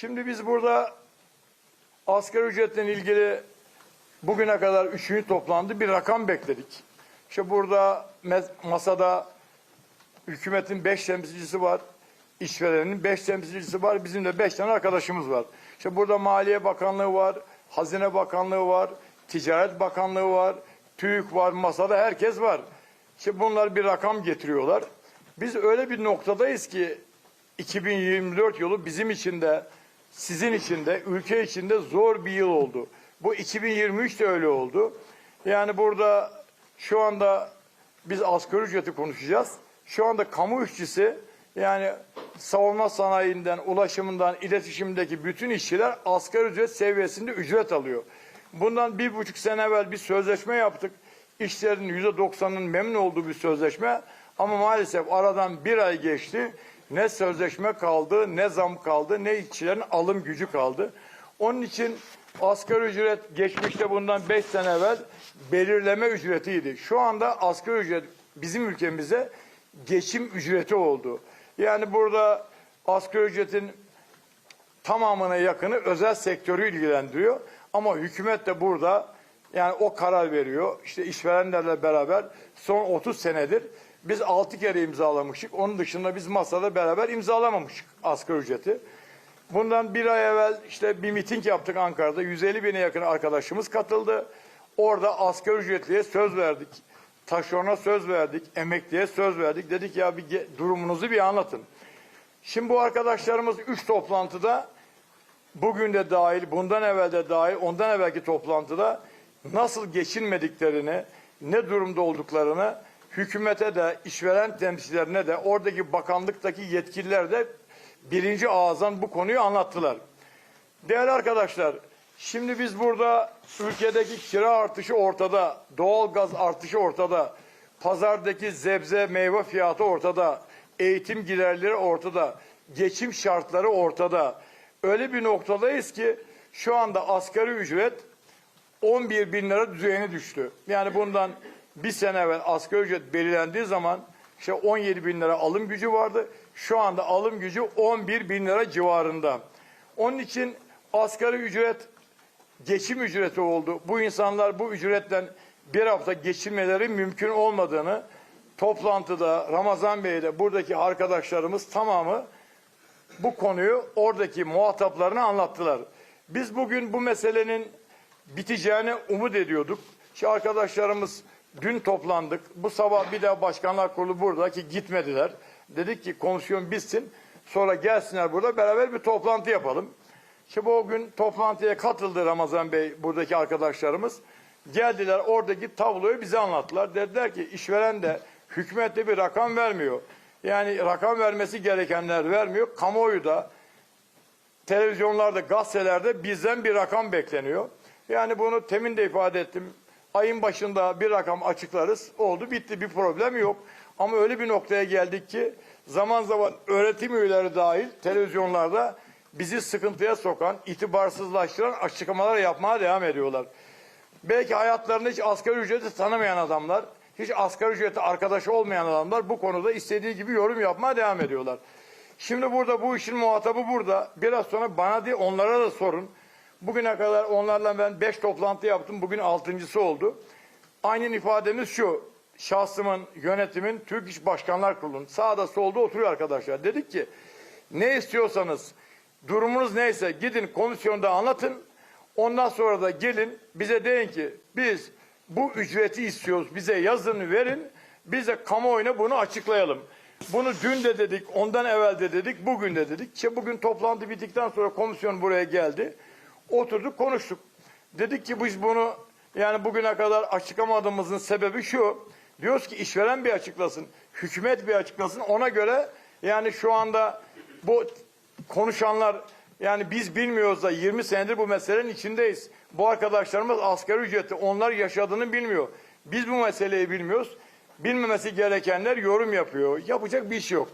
Şimdi biz burada asgari ücretle ilgili bugüne kadar üçüncü toplandı bir rakam bekledik. İşte burada masada hükümetin beş temsilcisi var, işverenin beş temsilcisi var, bizim de beş tane arkadaşımız var. İşte burada Maliye Bakanlığı var, Hazine Bakanlığı var, Ticaret Bakanlığı var, TÜİK var, masada herkes var. İşte bunlar bir rakam getiriyorlar. Biz öyle bir noktadayız ki 2024 yılı bizim için de, sizin için de, ülke için de zor bir yıl oldu. Bu 2023 de öyle oldu. Yani burada şu anda biz asgari ücreti konuşacağız. Şu anda kamu işçisi yani savunma sanayinden, ulaşımından, iletişimdeki bütün işçiler asgari ücret seviyesinde ücret alıyor. Bundan bir buçuk sene evvel bir sözleşme yaptık. İşçilerin yüzde doksanının memnun olduğu bir sözleşme. Ama maalesef aradan bir ay geçti. Ne sözleşme kaldı, ne zam kaldı, ne işçilerin alım gücü kaldı. Onun için asgari ücret geçmişte bundan 5 sene evvel belirleme ücretiydi. Şu anda asgari ücret bizim ülkemize geçim ücreti oldu. Yani burada asgari ücretin tamamına yakını özel sektörü ilgilendiriyor. Ama hükümet de burada yani o karar veriyor. İşte işverenlerle beraber son 30 senedir biz 6 kere imzalamıştık. Onun dışında biz masada beraber imzalamamıştık asgari ücreti. Bundan bir ay evvel işte bir miting yaptık Ankara'da. 150 bine yakın arkadaşımız katıldı. Orada asgari ücretliye söz verdik. Taşerona söz verdik. Emekliye söz verdik. Dedik ya bir durumunuzu bir anlatın. Şimdi bu arkadaşlarımız üç toplantıda bugün de dahil, bundan evvel de dahil, ondan evvelki toplantıda nasıl geçinmediklerini, ne durumda olduklarını hükümete de, işveren temsilcilerine de, oradaki bakanlıktaki yetkililer de birinci ağızdan bu konuyu anlattılar. Değerli arkadaşlar, şimdi biz burada ülkedeki kira artışı ortada, doğal gaz artışı ortada, pazardaki zebze meyve fiyatı ortada, eğitim giderleri ortada, geçim şartları ortada. Öyle bir noktadayız ki şu anda asgari ücret 11 bin lira düzeyine düştü. Yani bundan bir sene evvel asgari ücret belirlendiği zaman işte 17 bin lira alım gücü vardı. Şu anda alım gücü 11 bin lira civarında. Onun için asgari ücret geçim ücreti oldu. Bu insanlar bu ücretten bir hafta geçinmeleri mümkün olmadığını toplantıda Ramazan Bey'de buradaki arkadaşlarımız tamamı bu konuyu oradaki muhataplarına anlattılar. Biz bugün bu meselenin biteceğini umut ediyorduk. Şu arkadaşlarımız dün toplandık. Bu sabah bir daha başkanlar kurulu burada ki gitmediler. Dedik ki komisyon bitsin. Sonra gelsinler burada beraber bir toplantı yapalım. İşte bu gün toplantıya katıldı Ramazan Bey buradaki arkadaşlarımız. Geldiler oradaki tabloyu bize anlattılar. Dediler ki işveren de hükümet bir rakam vermiyor. Yani rakam vermesi gerekenler vermiyor. Kamuoyu da televizyonlarda, gazetelerde bizden bir rakam bekleniyor. Yani bunu temin de ifade ettim. Ayın başında bir rakam açıklarız. Oldu bitti bir problem yok. Ama öyle bir noktaya geldik ki zaman zaman öğretim üyeleri dahil televizyonlarda bizi sıkıntıya sokan, itibarsızlaştıran açıklamalar yapmaya devam ediyorlar. Belki hayatlarında hiç asgari ücreti tanımayan adamlar, hiç asgari ücreti arkadaşı olmayan adamlar bu konuda istediği gibi yorum yapmaya devam ediyorlar. Şimdi burada bu işin muhatabı burada. Biraz sonra bana değil onlara da sorun. Bugüne kadar onlarla ben beş toplantı yaptım. Bugün altıncısı oldu. Aynen ifademiz şu. Şahsımın, yönetimin, Türk İş Başkanlar Kurulu'nun sağda solda oturuyor arkadaşlar. Dedik ki ne istiyorsanız, durumunuz neyse gidin komisyonda anlatın. Ondan sonra da gelin bize deyin ki biz bu ücreti istiyoruz. Bize yazın verin. Biz de kamuoyuna bunu açıklayalım. Bunu dün de dedik, ondan evvel de dedik, bugün de dedik. İşte bugün toplantı bittikten sonra komisyon buraya geldi. Oturduk konuştuk. Dedik ki biz bunu yani bugüne kadar açıklamadığımızın sebebi şu. Diyoruz ki işveren bir açıklasın, hükümet bir açıklasın. Ona göre yani şu anda bu konuşanlar yani biz bilmiyoruz da 20 senedir bu meselenin içindeyiz. Bu arkadaşlarımız asgari ücreti onlar yaşadığını bilmiyor. Biz bu meseleyi bilmiyoruz. Bilmemesi gerekenler yorum yapıyor. Yapacak bir şey yok.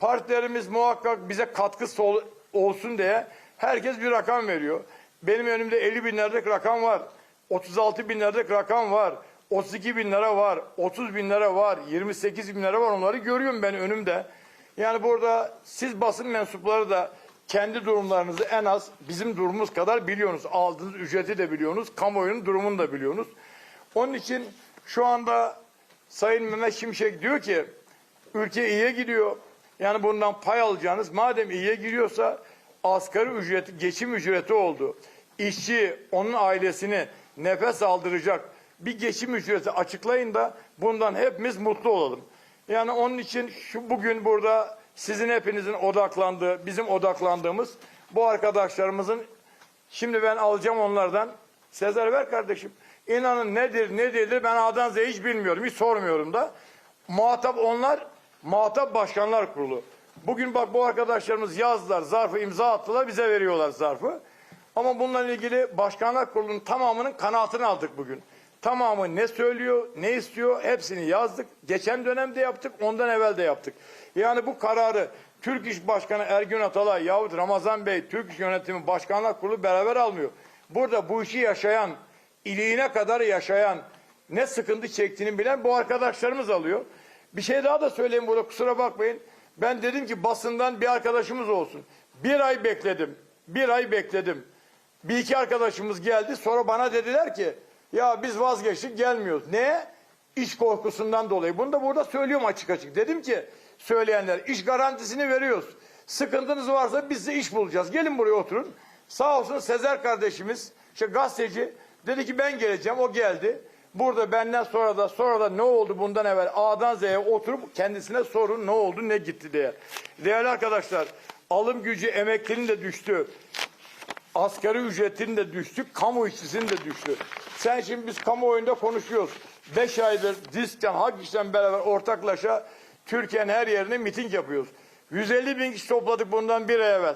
Partilerimiz muhakkak bize katkısı ol- olsun diye herkes bir rakam veriyor. Benim önümde 50 bin liralık rakam var. 36 bin liralık rakam var. 32 bin lira var. 30 bin lira var. 28 bin lira var. Onları görüyorum ben önümde. Yani burada siz basın mensupları da kendi durumlarınızı en az bizim durumumuz kadar biliyorsunuz. Aldığınız ücreti de biliyorsunuz. Kamuoyunun durumunu da biliyorsunuz. Onun için şu anda Sayın Mehmet Şimşek diyor ki ülke iyiye gidiyor. Yani bundan pay alacağınız madem iyiye gidiyorsa asgari ücreti, geçim ücreti oldu. İşçi, onun ailesini nefes aldıracak bir geçim ücreti açıklayın da bundan hepimiz mutlu olalım. Yani onun için şu bugün burada sizin hepinizin odaklandığı, bizim odaklandığımız bu arkadaşlarımızın şimdi ben alacağım onlardan. Sezer ver kardeşim. İnanın nedir ne değildir ben A'dan Z'ye hiç bilmiyorum. Hiç sormuyorum da. Muhatap onlar, muhatap başkanlar kurulu. Bugün bak bu arkadaşlarımız yazdılar, zarfı imza attılar, bize veriyorlar zarfı. Ama bununla ilgili başkanlar kurulunun tamamının kanaatini aldık bugün. Tamamı ne söylüyor, ne istiyor hepsini yazdık. Geçen dönemde yaptık, ondan evvel de yaptık. Yani bu kararı Türk İş Başkanı Ergün Atalay yahut Ramazan Bey, Türk İş Yönetimi Başkanlar Kurulu beraber almıyor. Burada bu işi yaşayan, iliğine kadar yaşayan, ne sıkıntı çektiğini bilen bu arkadaşlarımız alıyor. Bir şey daha da söyleyeyim burada kusura bakmayın. Ben dedim ki basından bir arkadaşımız olsun. Bir ay bekledim. Bir ay bekledim. Bir iki arkadaşımız geldi. Sonra bana dediler ki ya biz vazgeçtik gelmiyoruz. Ne? İş korkusundan dolayı. Bunu da burada söylüyorum açık açık. Dedim ki söyleyenler iş garantisini veriyoruz. Sıkıntınız varsa biz size iş bulacağız. Gelin buraya oturun. Sağ olsun Sezer kardeşimiz işte gazeteci dedi ki ben geleceğim. O geldi. Burada benden sonra da sonra da ne oldu bundan evvel A'dan Z'ye oturup kendisine sorun ne oldu ne gitti diye. Değerli arkadaşlar alım gücü emeklinin de düştü. Asgari ücretin de düştü, kamu işçisinin de düştü. Sen şimdi biz kamuoyunda konuşuyoruz. Beş aydır DİSK'ten, Hak İş'ten beraber ortaklaşa Türkiye'nin her yerine miting yapıyoruz. 150 bin kişi topladık bundan bir ay evvel.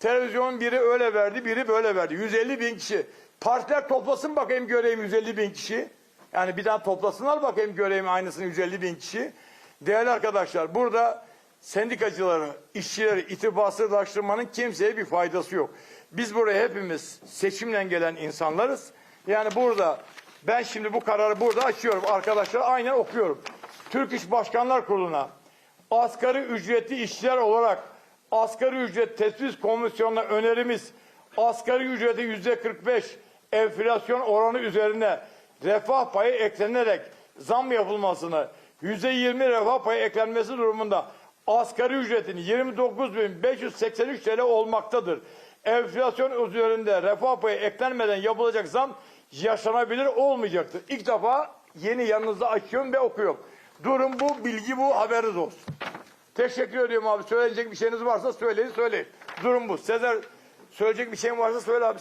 Televizyon biri öyle verdi, biri böyle verdi. 150 bin kişi. Partiler toplasın bakayım göreyim 150 bin kişi. Yani bir daha toplasınlar bakayım göreyim aynısını 150 bin kişi. Değerli arkadaşlar burada sendikacıları, işçileri itibarsızlaştırmanın kimseye bir faydası yok. Biz buraya hepimiz seçimle gelen insanlarız. Yani burada ben şimdi bu kararı burada açıyorum arkadaşlar aynen okuyorum. Türk İş Başkanlar Kurulu'na asgari ücretli işçiler olarak asgari ücret tespit komisyonuna önerimiz asgari ücreti yüzde 45 enflasyon oranı üzerine refah payı eklenerek zam yapılmasını yüzde 20 refah payı eklenmesi durumunda asgari ücretin 29.583 TL olmaktadır. Enflasyon üzerinde refah payı eklenmeden yapılacak zam yaşanabilir olmayacaktır. İlk defa yeni yanınızda açıyorum ve okuyorum. Durum bu, bilgi bu, haberiniz olsun. Teşekkür ediyorum abi. Söyleyecek bir şeyiniz varsa söyleyin, söyleyin. Durum bu. Sezer söyleyecek bir şeyin varsa söyle abi.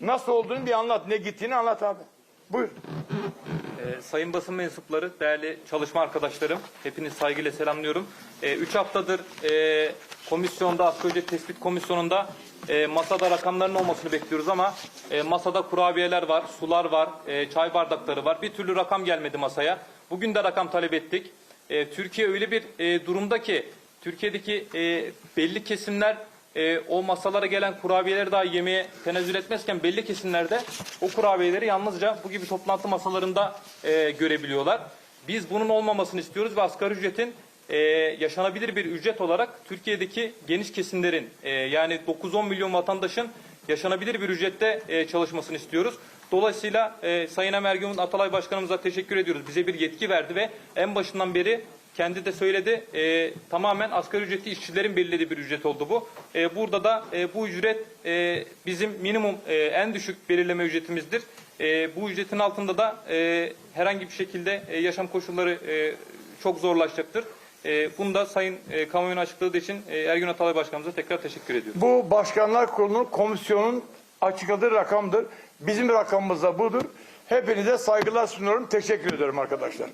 Nasıl olduğunu bir anlat. Ne gittiğini anlat abi. Buyur. Ee, Sayın basın mensupları, değerli çalışma arkadaşlarım, hepiniz saygıyla selamlıyorum. 3 haftadır e, komisyonda, asgari ücret tespit komisyonunda e, masada rakamların olmasını bekliyoruz ama e, masada kurabiyeler var, sular var, e, çay bardakları var. Bir türlü rakam gelmedi masaya. Bugün de rakam talep ettik. E, Türkiye öyle bir e, durumda ki, Türkiye'deki e, belli kesimler e, o masalara gelen kurabiyeleri daha yemeye tenezzül etmezken belli kesimlerde o kurabiyeleri yalnızca bu gibi toplantı masalarında e, görebiliyorlar. Biz bunun olmamasını istiyoruz ve asgari ücretin e, yaşanabilir bir ücret olarak Türkiye'deki geniş kesimlerin e, yani 9-10 milyon vatandaşın yaşanabilir bir ücrette e, çalışmasını istiyoruz. Dolayısıyla e, Sayın Emergün Atalay Başkanımıza teşekkür ediyoruz. Bize bir yetki verdi ve en başından beri kendi de söyledi. E, tamamen asgari ücretli işçilerin belirlediği bir ücret oldu bu. E, burada da e, bu ücret e, bizim minimum e, en düşük belirleme ücretimizdir. E, bu ücretin altında da e, herhangi bir şekilde e, yaşam koşulları e, çok zorlaşacaktır. E, bunu da Sayın e, kamuoyuna açıkladığı için e, Ergün Atalay Başkanımıza tekrar teşekkür ediyorum. Bu Başkanlar Kurulu'nun komisyonun açıkladığı rakamdır. Bizim rakamımız da budur. Hepinize saygılar sunuyorum. Teşekkür ederim arkadaşlar.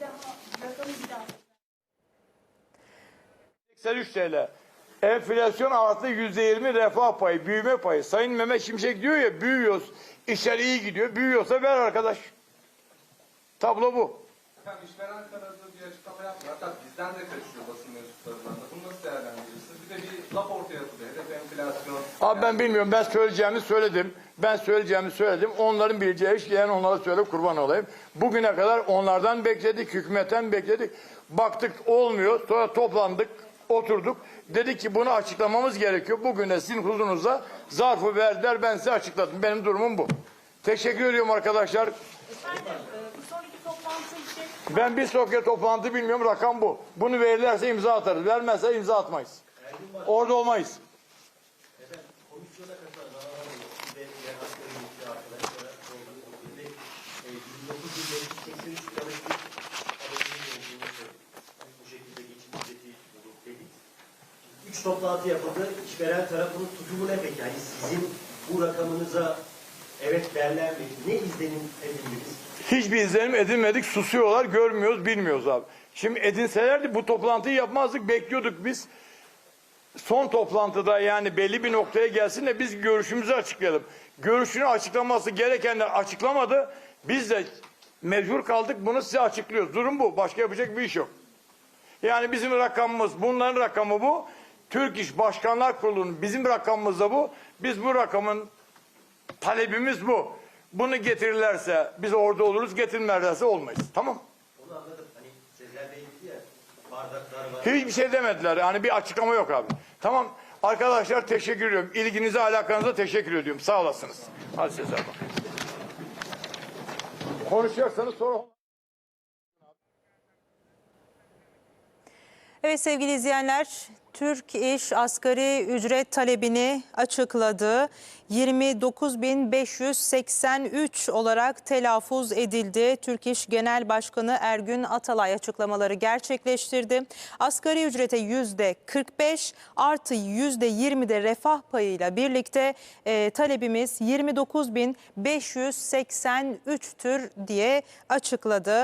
83 TL. Enflasyon artı %20 refah payı, büyüme payı. Sayın Mehmet Şimşek diyor ya büyüyoruz, işler iyi gidiyor. Büyüyorsa ver arkadaş. Tablo bu. Efendim işveren kanadı bir açıklama yapmıyor. Hatta bizden de kaçıyor basın mensuplarından da. Bunu nasıl değerlendirirsiniz? Bir de bir laf ortaya atılıyor. Hedef enflasyon. Abi ben bilmiyorum. Ben söyleyeceğimi söyledim. Ben söyleyeceğimi söyledim. Onların bileceği iş diyen onlara söyle kurban olayım. Bugüne kadar onlardan bekledik, hükümetten bekledik. Baktık olmuyor. Sonra toplandık. Oturduk. Dedik ki bunu açıklamamız gerekiyor. Bugün de sizin huzurunuza zarfı verdiler. Ben size açıkladım. Benim durumum bu. Teşekkür ediyorum arkadaşlar. Efendim, e, bir sonraki toplantı için Ben bir sonraki toplantı bilmiyorum. Rakam bu. Bunu verirlerse imza atarız. Vermezse imza atmayız. Orada olmayız. komisyona katılan Zanaroğlu ve diğer asgari ücretli arkadaşlara sorduğum ve e, 29.583 liralık bir alımının olduğunu söyledik. Hani bu şekilde geçim ücreti bulur dedik. Üç toplantı yapıldı. İşveren tarafının tutumu ne peki? Yani sizin bu rakamınıza evet derler mi? Ne izlenim edindiniz? Hiçbir izlenim edinmedik. Susuyorlar. Görmüyoruz, bilmiyoruz abi. Şimdi edinselerdi bu toplantıyı yapmazdık. Bekliyorduk biz. Son toplantıda yani belli bir noktaya gelsin de biz görüşümüzü açıklayalım. Görüşünü açıklaması gerekenler açıklamadı. Biz de mecbur kaldık. Bunu size açıklıyoruz. Durum bu. Başka yapacak bir iş yok. Yani bizim rakamımız, bunların rakamı bu. Türk İş Başkanlar Kurulu'nun bizim rakamımız da bu. Biz bu rakamın talebimiz bu. Bunu getirirlerse biz orada oluruz, getirmezlerse olmayız. Tamam Onu anladım. Hani Sezer Bey dedi ya bardaklar var. Hiçbir şey demediler. Yani bir açıklama yok abi. Tamam. Arkadaşlar teşekkür ediyorum. İlginize, alakanıza teşekkür ediyorum. Sağ olasınız. Hadi Sezer bak. Konuşacaksanız sonra... Evet sevgili izleyenler, Türk İş asgari ücret talebini açıkladı. 29.583 olarak telaffuz edildi. Türk İş Genel Başkanı Ergün Atalay açıklamaları gerçekleştirdi. Asgari ücrete yüzde 45 artı yüzde 20 de refah payıyla birlikte e, talebimiz 29.583'tür diye açıkladı.